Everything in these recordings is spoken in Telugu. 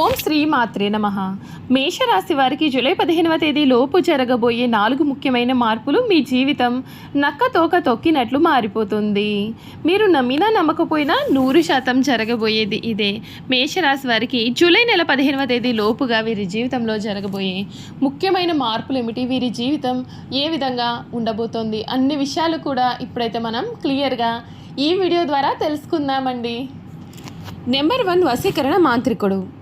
ఓం శ్రీ మాత్రే నమ. మేషరాశి వారికి జూలై పదిహేనవ తేదీ లోపు జరగబోయే నాలుగు ముఖ్యమైన మార్పులు మీ జీవితం నక్క తోక తొక్కినట్లు మారిపోతుంది. మీరు నమ్మినా నమ్మకపోయినా నూరు శాతం జరగబోయేది ఇదే. మేషరాశి వారికి జూలై నెల పదిహేనవ తేదీ లోపుగా వీరి జీవితంలో జరగబోయే ముఖ్యమైన మార్పులు ఏమిటి? వీరి జీవితం ఏ విధంగా ఉండబోతోంది? అన్ని విషయాలు కూడా ఇప్పుడైతే మనం క్లియర్గా ఈ వీడియో ద్వారా తెలుసుకుందామండి. నెంబర్ వన్ వశీకరణ మాంత్రికుడు.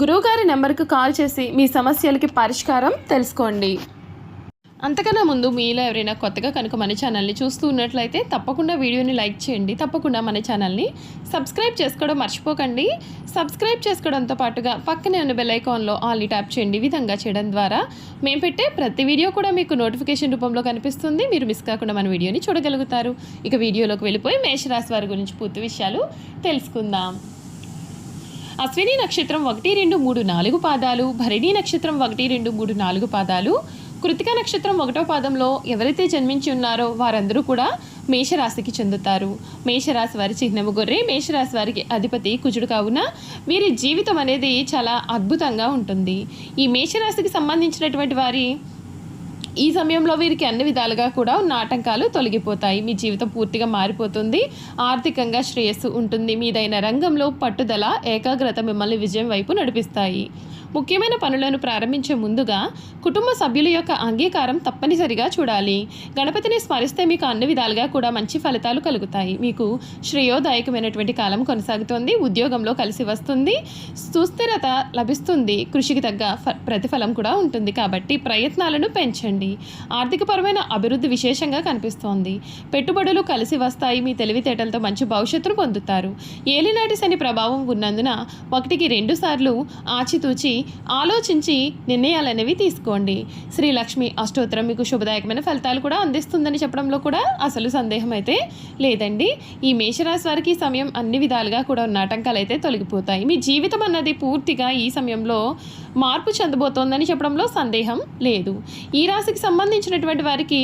గురువుగారి నెంబర్కు కాల్ చేసి మీ సమస్యలకి పరిష్కారం తెలుసుకోండి. అంతకన్నా ముందు మీలో ఎవరైనా కొత్తగా కనుక మన ఛానల్ని చూస్తూ ఉన్నట్లయితే తప్పకుండా వీడియోని లైక్ చేయండి. తప్పకుండా మన ఛానల్ని సబ్స్క్రైబ్ చేసుకోవడం మర్చిపోకండి. సబ్స్క్రైబ్ చేసుకోవడంతో పాటుగా పక్కనే ఉన్న బెల్ ఐకాన్లో ఆల్ని ట్యాప్ చేయండి. విధంగా చేయడం ద్వారా మేము పెట్టే ప్రతి వీడియో కూడా మీకు నోటిఫికేషన్ రూపంలో కనిపిస్తుంది. మీరు మిస్ కాకుండా మన వీడియోని చూడగలుగుతారు. ఇక వీడియోలోకి వెళ్ళిపోయి మేషరాశి వారి గురించి పూర్తి విషయాలు తెలుసుకుందాం. అశ్విని నక్షత్రం ఒకటి రెండు మూడు నాలుగు పాదాలు భరణి నక్షత్రం ఒకటి రెండు మూడు నాలుగు పాదాలు. కృతిక నక్షత్రం ఒకటో పాదంలో ఎవరైతే జన్మించి ఉన్నారో వారందరూ కూడా మేషరాశికి చెందుతారు. మేషరాశి వారి చిహ్నము గొర్రె మేషరాశి వారికి అధిపతి కుజుడు కావున వీరి జీవితం అనేది చాలా అద్భుతంగా ఉంటుంది. ఈ మేషరాశికి సంబంధించినటువంటి వారి ఈ సమయంలో వీరికి అన్ని విధాలుగా కూడా ఉన్న ఆటంకాలు తొలగిపోతాయి. మీ జీవితం పూర్తిగా మారిపోతుంది. ఆర్థికంగా శ్రేయస్సు ఉంటుంది. మీదైన రంగంలో పట్టుదల ఏకాగ్రత మిమ్మల్ని విజయం వైపు నడిపిస్తాయి. ముఖ్యమైన పనులను ప్రారంభించే ముందుగా కుటుంబ సభ్యుల యొక్క అంగీకారం తప్పనిసరిగా చూడాలి. గణపతిని స్మరిస్తే మీకు అన్ని విధాలుగా కూడా మంచి ఫలితాలు కలుగుతాయి. మీకు శ్రేయోదాయకమైనటువంటి కాలం కొనసాగుతోంది. ఉద్యోగంలో కలిసి వస్తుంది. సుస్థిరత లభిస్తుంది. కృషికి తగ్గ ఫ- ప్రతిఫలం కూడా ఉంటుంది. కాబట్టి ప్రయత్నాలను పెంచండి. ఆర్థికపరమైన అభివృద్ధి విశేషంగా కనిపిస్తోంది. పెట్టుబడులు కలిసి వస్తాయి. మీ తెలివితేటలతో మంచి భవిష్యత్తును పొందుతారు. ఏలినాటి శని ప్రభావం ఉన్నందున ఒకటికి రెండు సార్లు ఆచితూచి ఆలోచించి నిర్ణయాలనేవి తీసుకోండి. శ్రీ లక్ష్మి అష్టోత్తరం మీకు శుభదాయకమైన ఫలితాలు కూడా అందిస్తుందని చెప్పడంలో కూడా అసలు సందేహం అయితే లేదండి. ఈ మేషరాశి వారికి ఈ సమయం అన్ని విధాలుగా కూడా ఉన్న ఆటంకాలు అయితే తొలగిపోతాయి. మీ జీవితం అన్నది పూర్తిగా ఈ సమయంలో మార్పు చెందబోతోందని చెప్పడంలో సందేహం లేదు. ఈ రాశికి సంబంధించినటువంటి వారికి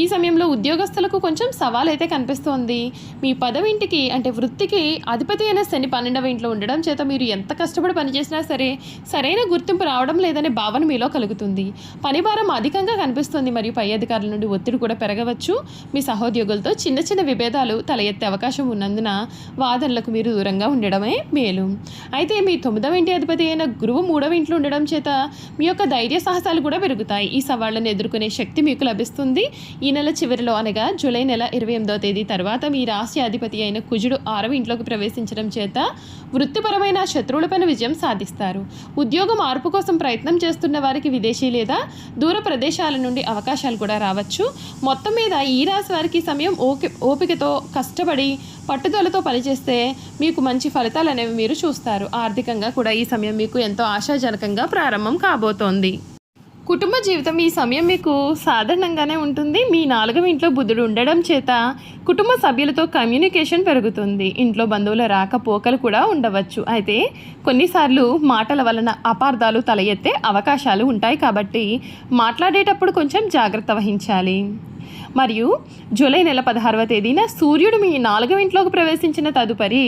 ఈ సమయంలో ఉద్యోగస్తులకు కొంచెం సవాల్ అయితే కనిపిస్తోంది. మీ పదవింటికి అంటే వృత్తికి అధిపతి అయిన శని పన్నెండవ ఇంట్లో ఉండడం చేత మీరు ఎంత కష్టపడి పనిచేసినా సరే సరైన గుర్తింపు రావడం లేదనే భావన మీలో కలుగుతుంది. పని భారం అధికంగా కనిపిస్తుంది. మరియు పై అధికారుల నుండి ఒత్తిడి కూడా పెరగవచ్చు. మీ సహోద్యోగులతో చిన్న చిన్న విభేదాలు తల ఎత్తే అవకాశం ఉన్నందున వాదనలకు మీరు దూరంగా ఉండడమే మేలు. అయితే మీ తొమ్మిదవ ఇంటి అధిపతి అయిన గురువు మూడవ ఇంట్లో ఉండడం చేత మీ యొక్క ధైర్య సాహసాలు కూడా పెరుగుతాయి. ఈ సవాళ్ళను ఎదుర్కొనే శక్తి మీకు లభిస్తుంది. ఈ నెల చివరిలో అనగా జూలై నెల ఇరవై ఎనిమిదవ తేదీ తర్వాత మీ రాశి అధిపతి అయిన కుజుడు ఆరవ ఇంట్లోకి ప్రవేశించడం చేత వృత్తిపరమైన శత్రువులపైన విజయం సాధిస్తారు. ఉద్యోగ మార్పు కోసం ప్రయత్నం చేస్తున్న వారికి విదేశీ లేదా దూర ప్రదేశాల నుండి అవకాశాలు కూడా రావచ్చు. మొత్తం మీద ఈ రాశి వారికి సమయం ఓకే ఓపికతో కష్టపడి పట్టుదలతో పనిచేస్తే మీకు మంచి ఫలితాలు అనేవి మీరు చూస్తారు. ఆర్థికంగా కూడా ఈ సమయం మీకు ఎంతో ఆశాజనకంగా ప్రారంభం కాబోతోంది. కుటుంబ జీవితం ఈ సమయం మీకు సాధారణంగానే ఉంటుంది. మీ నాలుగవ ఇంట్లో బుధుడు ఉండడం చేత కుటుంబ సభ్యులతో కమ్యూనికేషన్ పెరుగుతుంది. ఇంట్లో బంధువుల రాకపోకలు కూడా ఉండవచ్చు. అయితే కొన్నిసార్లు మాటల వలన అపార్థాలు తల ఎత్తే అవకాశాలు ఉంటాయి కాబట్టి మాట్లాడేటప్పుడు కొంచెం జాగ్రత్త వహించాలి. మరియు జూలై నెల పదహారవ తేదీన సూర్యుడు మీ నాలుగవ ఇంట్లోకి ప్రవేశించిన తదుపరి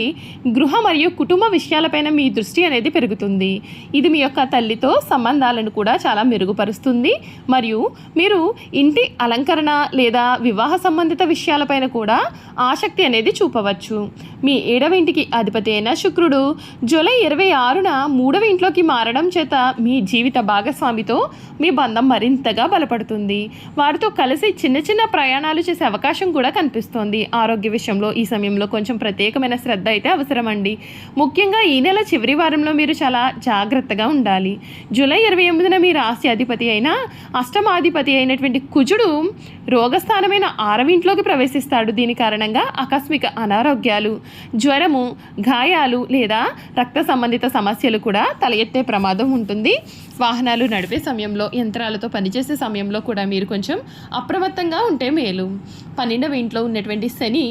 గృహ మరియు కుటుంబ విషయాలపైన మీ దృష్టి అనేది పెరుగుతుంది. ఇది మీ యొక్క తల్లితో సంబంధాలను కూడా చాలా మెరుగుపరుస్తుంది. మరియు మీరు ఇంటి అలంకరణ లేదా వివాహ సంబంధిత విషయాలపైన కూడా ఆసక్తి అనేది చూపవచ్చు. మీ ఏడవ ఇంటికి అధిపతి అయిన శుక్రుడు జూలై ఇరవై ఆరున మూడవ ఇంట్లోకి మారడం చేత మీ జీవిత భాగస్వామితో మీ బంధం మరింతగా బలపడుతుంది. వారితో కలిసి చిన్న చిన్న ప్రయాణాలు చేసే అవకాశం కూడా కనిపిస్తోంది. ఆరోగ్య విషయంలో ఈ సమయంలో కొంచెం ప్రత్యేకమైన శ్రద్ధ అయితే అవసరమండి. ముఖ్యంగా ఈ నెల చివరి వారంలో మీరు చాలా జాగ్రత్తగా ఉండాలి. జూలై ఇరవై ఎనిమిదిన మీ రాశి అధిపతి అయిన అష్టమాధిపతి అయినటువంటి కుజుడు రోగస్థానమైన ఆరవింట్లోకి ప్రవేశిస్తాడు. దీని కారణంగా ఆకస్మిక అనారోగ్యాలు జ్వరము గాయాలు లేదా రక్త సంబంధిత సమస్యలు కూడా తల ఎత్తే ప్రమాదం ఉంటుంది. వాహనాలు నడిపే సమయంలో యంత్రాలతో పనిచేసే సమయంలో కూడా మీరు కొంచెం అప్రమత్తంగా ఉంటే మేలు. పన్నెండవ ఇంట్లో ఉన్నటువంటి శని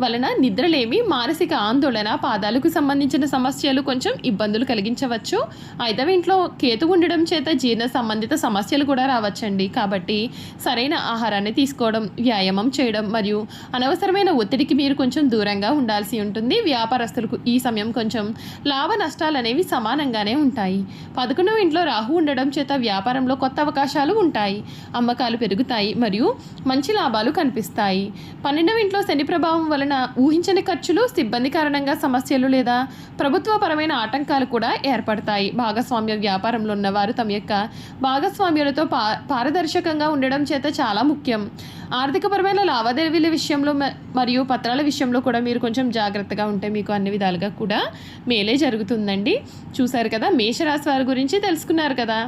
వలన నిద్రలేమి మానసిక ఆందోళన పాదాలకు సంబంధించిన సమస్యలు కొంచెం ఇబ్బందులు కలిగించవచ్చు. ఐదవ ఇంట్లో కేతు ఉండడం చేత జీర్ణ సంబంధిత సమస్యలు కూడా రావచ్చండి. కాబట్టి సరైన ఆహారాన్ని తీసుకోవడం వ్యాయామం చేయడం మరియు అనవసరమైన ఒత్తిడికి మీరు కొంచెం దూరంగా ఉండాల్సి ఉంటుంది. వ్యాపారస్తులకు ఈ సమయం కొంచెం లాభ నష్టాలు అనేవి సమానంగానే ఉంటాయి. పదకొండవ ఇంట్లో రాహు ఉండడం చేత వ్యాపారంలో కొత్త అవకాశాలు ఉంటాయి. అమ్మకాలు పెరుగుతాయి మరియు మంచి లాభాలు కనిపిస్తాయి. పన్నెండవ ఇంట్లో శని ప్రభావం వలన ఊహించని ఖర్చులు సిబ్బంది కారణంగా సమస్యలు లేదా ప్రభుత్వపరమైన ఆటంకాలు కూడా ఏర్పడతాయి. భాగస్వామ్య వ్యాపారంలో ఉన్నవారు తమ యొక్క భాగస్వామ్యులతో పా పారదర్శకంగా ఉండడం చేత చాలా ముఖ్యం. ఆర్థికపరమైన లావాదేవీల విషయంలో మ- మరియు పత్రాల విషయంలో కూడా మీరు కొంచెం జాగ్రత్తగా ఉంటే మీకు అన్ని విధాలుగా కూడా మేలే జరుగుతుందండి. చూశారు కదా మేషరాశి వారి గురించి తెలుసుకున్నారు కదా.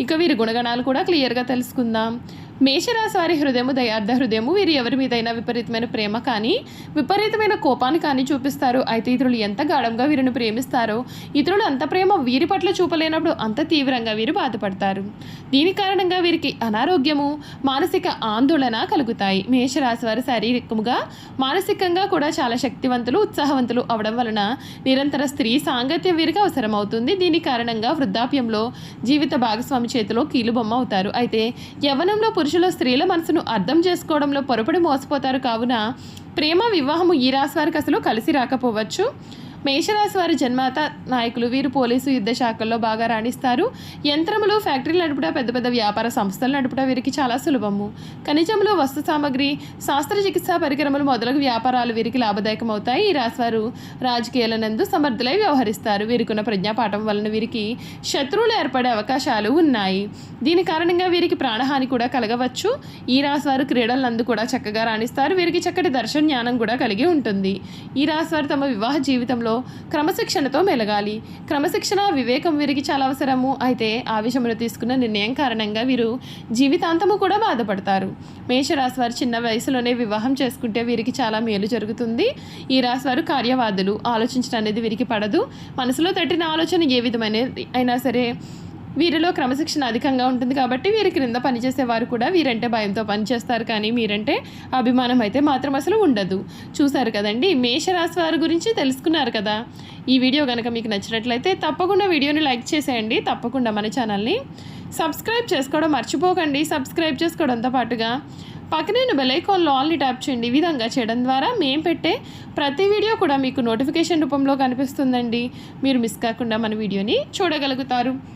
ఇక వీరి గుణగణాలు కూడా క్లియర్గా తెలుసుకుందాం. మేషరాశి వారి హృదయము దయార్థ హృదయము వీరు ఎవరి మీదైనా విపరీతమైన ప్రేమ కానీ విపరీతమైన కోపాన్ని కానీ చూపిస్తారు. అయితే ఇతరులు ఎంత గాఢంగా వీరిని ప్రేమిస్తారో ఇతరులు అంత ప్రేమ వీరి పట్ల చూపలేనప్పుడు అంత తీవ్రంగా వీరు బాధపడతారు. దీని కారణంగా వీరికి అనారోగ్యము మానసిక ఆందోళన కలుగుతాయి. మేషరాశి వారు శారీరకముగా మానసికంగా కూడా చాలా శక్తివంతులు ఉత్సాహవంతులు అవడం వలన నిరంతర స్త్రీ సాంగత్యం వీరికి అవసరమవుతుంది. దీని కారణంగా వృద్ధాప్యంలో జీవిత భాగస్వామి చేతిలో కీలుబొమ్మ అవుతారు. అయితే యవ్వనంలో పురుషులు స్త్రీల మనసును అర్థం చేసుకోవడంలో పొరపడి మోసపోతారు. కావున ప్రేమ వివాహము ఈ రాశి వారికి అసలు కలిసి రాకపోవచ్చు. మేషరాశి వారి జన్మాత నాయకులు వీరు పోలీసు యుద్ధ శాఖల్లో బాగా రాణిస్తారు. యంత్రములు ఫ్యాక్టరీలు నడుపుట పెద్ద పెద్ద వ్యాపార సంస్థలు నడుపుట వీరికి చాలా సులభము. ఖనిజములు వస్తు సామగ్రి శాస్త్ర చికిత్సా పరికరములు మొదలగు వ్యాపారాలు వీరికి లాభదాయకం అవుతాయి ఈ రాశివారు రాజకీయాల నందు సమర్థులై వ్యవహరిస్తారు. వీరికున్న ప్రజ్ఞాపాఠం వలన వీరికి శత్రువులు ఏర్పడే అవకాశాలు ఉన్నాయి. దీని కారణంగా వీరికి ప్రాణహాని కూడా కలగవచ్చు. ఈ రాశివారు క్రీడల నందు కూడా చక్కగా రాణిస్తారు. వీరికి చక్కటి దర్శన జ్ఞానం కూడా కలిగి ఉంటుంది. ఈ రాశివారు తమ వివాహ జీవితంలో క్రమశిక్షణతో మెలగాలి. క్రమశిక్షణ వివేకం వీరికి చాలా అవసరము. అయితే ఆ విషయంలో తీసుకున్న నిర్ణయం కారణంగా వీరు జీవితాంతము కూడా బాధపడతారు. మేషరాశి వారు చిన్న వయసులోనే వివాహం చేసుకుంటే వీరికి చాలా మేలు జరుగుతుంది. ఈ రాశి వారు కార్యవాదులు. ఆలోచించడం అనేది వీరికి పడదు. మనసులో తట్టిన ఆలోచన ఏ విధమైనది అయినా సరే వీరిలో క్రమశిక్షణ అధికంగా ఉంటుంది కాబట్టి వీరి క్రింద పనిచేసే వారు కూడా వీరంటే భయంతో పనిచేస్తారు కానీ మీరంటే అభిమానం అయితే మాత్రం అసలు ఉండదు. చూశారు కదండి? మేషరాశి వారి గురించి తెలుసుకున్నారు కదా? ఈ వీడియో కనుక మీకు నచ్చినట్లయితే తప్పకుండా వీడియోని లైక్ చేసేయండి. తప్పకుండా మన ఛానల్ని సబ్స్క్రైబ్ చేసుకోవడం మర్చిపోకండి. సబ్స్క్రైబ్ చేసుకోవడంతో పాటుగా పక్కనే బెలైకాన్లో ఆల్ని ట్యాప్ చేయండి. ఈ విధంగా చేయడం ద్వారా మేము పెట్టే ప్రతి వీడియో కూడా మీకు నోటిఫికేషన్ రూపంలో కనిపిస్తుందండి. మీరు మిస్ కాకుండా మన వీడియోని చూడగలుగుతారు.